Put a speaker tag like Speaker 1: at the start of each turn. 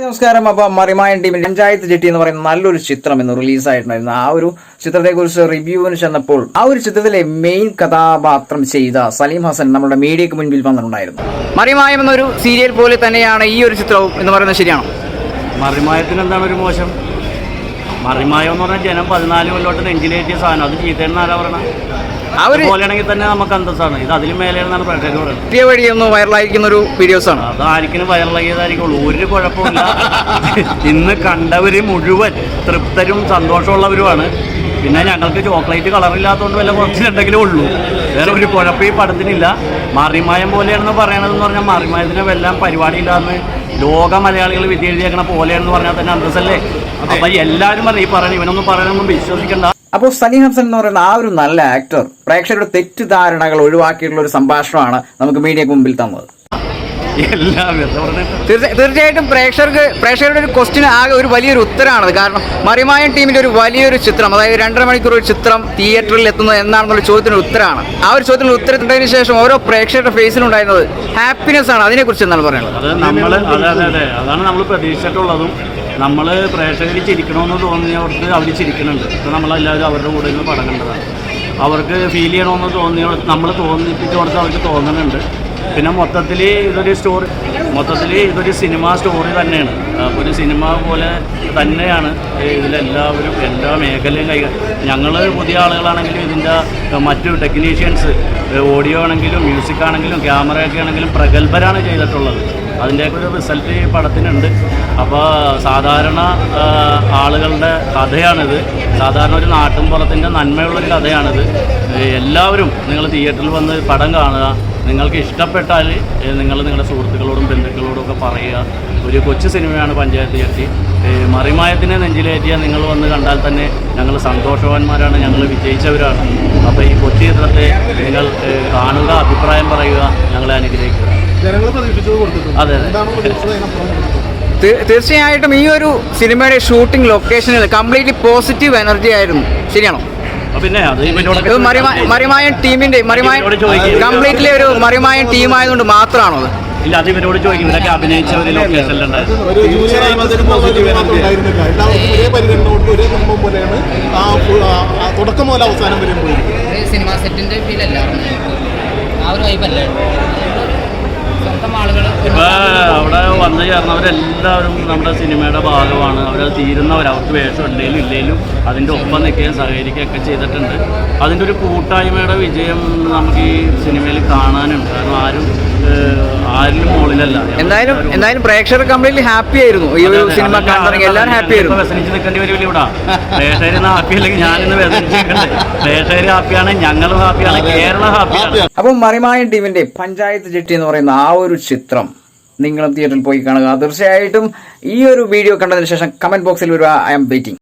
Speaker 1: നമസ്കാരം. അപ്പൊ മറിമായൻ ടീമിന്റെ പഞ്ചായത്ത് ജെട്ടി എന്ന് പറയുന്ന നല്ലൊരു ചിത്രം ഇന്ന് റിലീസായിട്ടുണ്ടായിരുന്നു. ആ ഒരു ചിത്രത്തെ കുറിച്ച് റിവ്യൂവിന് ചെന്നപ്പോൾ ആ ഒരു ചിത്രത്തിലെ മെയിൻ കഥാപാത്രം ചെയ്ത സലീം ഹസൻ നമ്മുടെ മീഡിയക്ക് മുൻപിൽ വന്നിട്ടുണ്ടായിരുന്നു. മറിമായം എന്നൊരു സീരിയൽ പോലെ തന്നെയാണ് ഈ ഒരു ചിത്രവും എന്ന് പറയുന്നത് ശരിയാണോ?
Speaker 2: മറിമായത്തിന് എന്താണ് ഒരു മോശം? മറിമായം എന്ന് പറഞ്ഞാൽ ജനം പതിനാല് കൊല്ലോട്ട് നെഞ്ചിലേറ്റിയ സാധനം. അത്
Speaker 1: ചീത്തേന്നാലാ ഒരു
Speaker 2: പോലെയാണെങ്കിൽ തന്നെ നമുക്ക് അന്തസ്സാണ്. ഇത് അതിലും മേലെയാണെന്നാണ് പ്രേക്ഷകർ പറയുന്നത്.
Speaker 1: പുതിയ വഴി ഒന്ന് വൈറലായിരിക്കുന്ന ഒരു വീഡിയോസ് ആണ്.
Speaker 2: അത് ആർക്കിനും വയറിളകിയതായിരിക്കുള്ളൂ ഒരു കുഴപ്പമില്ല ഇന്ന് കണ്ടവര് മുഴുവൻ തൃപ്തരും സന്തോഷമുള്ളവരുമാണ്. പിന്നെ ഞങ്ങൾക്ക് ചോക്ലേറ്റ് കളറില്ലാത്തതുകൊണ്ട് വല്ല കുറച്ചിലുണ്ടെങ്കിലേ ഉള്ളൂ. വേറെ ഒരു കുഴപ്പം ഈ പടത്തിനില്ല. മറിമായം പോലെയാണെന്ന് പറയണതെന്ന് പറഞ്ഞാൽ മറിമായത്തിന് വല്ലതും പരിപാടിയില്ലാന്ന് ലോക മലയാളികൾ വിധി എഴുതിയേക്കണ പോലെയാണെന്ന് പറഞ്ഞാൽ തന്നെ അന്തസ്സല്ലേ? അപ്പം എല്ലാവരും പറഞ്ഞു ഈ പറയണം ഇവനൊന്നും പറയണമെന്നും വിശ്വസിക്കണ്ട.
Speaker 1: അപ്പോൾ സലീം ഹംസൻ എന്ന് പറയുന്ന ആ ഒരു നല്ല ആക്ടർ പ്രേക്ഷകരുടെ തെറ്റിദ്ധാരണകൾ ഒഴിവാക്കിയിട്ടുള്ള ഒരു സംഭാഷണമാണ് നമുക്ക് മീഡിയക്ക് മുമ്പിൽ തന്നത്. തീർച്ചയായിട്ടും പ്രേക്ഷകർക്ക് പ്രേക്ഷകരുടെ ഒരു ക്വസ്റ്റിന് ആകെ ഒരു വലിയൊരു ഉത്തരമാണത് കാരണം മറിമായൻ ടീമിന്റെ ഒരു വലിയൊരു ചിത്രം അതായത് രണ്ടര മണിക്കൂർ ഒരു ചിത്രം തിയേറ്ററിൽ എത്തുന്നത് എന്നാണെന്നുള്ള ചോദ്യത്തിന് ഉത്തരമാണ് ആ ഒരു ചോദ്യത്തിന് ഉത്തരത്തിന് ശേഷം ഓരോ പ്രേക്ഷകരുടെ ഫേസിലുണ്ടായിരുന്നത് ഹാപ്പിനെസ് ആണ്. അതിനെക്കുറിച്ച് എന്താണ് പറയുന്നത്?
Speaker 2: അതാണ് നമ്മൾ പ്രതീക്ഷിച്ചിട്ടുള്ളതും നമ്മൾ പ്രേക്ഷകർ ചിരിക്കണമെന്ന് തോന്നിയവർക്ക് അവർ ചിരിക്കുന്നുണ്ട്. ഇപ്പം നമ്മളെല്ലാവരും അവരുടെ കൂടെ നിന്ന് പടം കണ്ടതാണ്. അവർക്ക് ഫീൽ ചെയ്യണമെന്ന് തോന്നിയ നമ്മൾ തോന്നിപ്പിച്ചവർക്ക് അവർക്ക് തോന്നുന്നുണ്ട്. പിന്നെ മൊത്തത്തിൽ ഇതൊരു സ്റ്റോറി മൊത്തത്തിൽ ഇതൊരു സിനിമ സ്റ്റോറി തന്നെയാണ്. ഒരു സിനിമ പോലെ തന്നെയാണ് ഇതിലെല്ലാവരും എല്ലാ മേഖലയും കൈ ഞങ്ങൾ പുതിയ ആളുകളാണെങ്കിലും ഇതിന്റെ മറ്റു ടെക്നീഷ്യൻസ് ഓഡിയോ ആണെങ്കിലും മ്യൂസിക് ആണെങ്കിലും ക്യാമറയൊക്കെ ആണെങ്കിലും പ്രഗത്ഭരാണ് ചെയ്തിട്ടുള്ളത്. അതിന്റെയൊക്കെ ഒരു റിസൾട്ട് ഈ പടത്തിനുണ്ട്. അപ്പോൾ സാധാരണ ആളുകളുടെ കഥയാണിത്. സാധാരണ ഒരു നാട്ടിൻപുറത്തിന്റെ നന്മയുള്ളൊരു കഥയാണിത്. എല്ലാവരും നിങ്ങൾ തിയേറ്ററിൽ വന്ന് പടം കാണുക. നിങ്ങൾക്ക് ഇഷ്ടപ്പെട്ടാൽ നിങ്ങൾ നിങ്ങളുടെ സുഹൃത്തുക്കളോടും ബന്ധുക്കളോടും ഒക്കെ പറയുക. ഒരു കൊച്ചു സിനിമയാണ് പഞ്ചായത്ത് ചട്ടി മറിമായത്തിനെ നെഞ്ചിലേറ്റിയ നിങ്ങൾ വന്ന് കണ്ടാൽ തന്നെ ഞങ്ങൾ സന്തോഷവാന്മാരാണ് ഞങ്ങൾ വിജയിച്ചവരാണ്. അപ്പോൾ ഈ കൊച്ചു ചിത്രത്തെ നിങ്ങൾ കാണുക അഭിപ്രായം പറയുക ഞങ്ങളെ അനുഗ്രഹിക്കുക. അതെ
Speaker 1: തീർച്ചയായിട്ടും ഈ ഒരു സിനിമയുടെ ഷൂട്ടിംഗ് ലൊക്കേഷനിൽ കംപ്ലീറ്റ്ലി പോസിറ്റീവ് എനർജി ആയിരുന്നു. ശരിയാണോ?
Speaker 2: പിന്നെ അത്
Speaker 1: മറിമായൻ ടീമിന്റെ മറിമായൻ കംപ്ലീറ്റ്ലി ഒരു മറിമായൻ ടീമായതുകൊണ്ട് മാത്രമാണോ അത്?
Speaker 2: ഇല്ല അത് ഇവരോട് ചോദിക്കും. ഇവരൊക്കെ അഭിനയിച്ച ഒരു ലൊക്കേഷനിലുണ്ടായിരുന്നു
Speaker 3: തുടക്കം മുതൽ അവസാനം
Speaker 4: സിനിമ സെറ്റിന്റെ ഫീൽ അല്ല ആ ഒരു വൈബല്ലേ
Speaker 2: വന്നു ചേർന്നവരെല്ലാവരും നമ്മുടെ സിനിമയുടെ ഭാഗമാണ്. അവരത് തീരുന്നവർ അവർക്ക് വേഷം ഉണ്ടെങ്കിലും ഇല്ലെങ്കിലും അതിന്റെ ഒപ്പം നിൽക്കുകയും സഹകരിക്കുകയൊക്കെ ചെയ്തിട്ടുണ്ട്. അതിന്റെ ഒരു കൂട്ടായ്മയുടെ വിജയം നമുക്ക് ഈ സിനിമയിൽ കാണാനുണ്ട്. കാരണം ആരും ആരിലും മുകളിലല്ല.
Speaker 1: എന്തായാലും എന്തായാലും പ്രേക്ഷകർ കംപ്ലീറ്റ്ലി ഹാപ്പി ആയിരുന്നു. ഈ ഒരു സിനിമ എല്ലാവരും ഹാപ്പി ആയിരുന്നു.
Speaker 2: വ്യസനിച്ച് നിൽക്കേണ്ടി വരും ഇവിടെ. പ്രേക്ഷകർ ഹാപ്പി അല്ലെങ്കിൽ ഞാനിന്ന് വ്യസനിച്ചിട്ടുണ്ട് പ്രേക്ഷകർ ഹാപ്പിയാണ് ഞങ്ങളും ഹാപ്പിയാണ് കേരളം ഹാപ്പിയാണ്
Speaker 1: അപ്പം മറിമായ ടീമിന്റെ പഞ്ചായത്ത് ജെട്ടി എന്ന് പറയുന്ന ആ ഒരു ചിത്രം നിങ്ങളും തിയേറ്ററിൽ പോയി കാണുക. തീർച്ചയായിട്ടും ഈ ഒരു വീഡിയോ കണ്ടതിന് ശേഷം കമന്റ് ബോക്സിൽ വരിക. I M waiting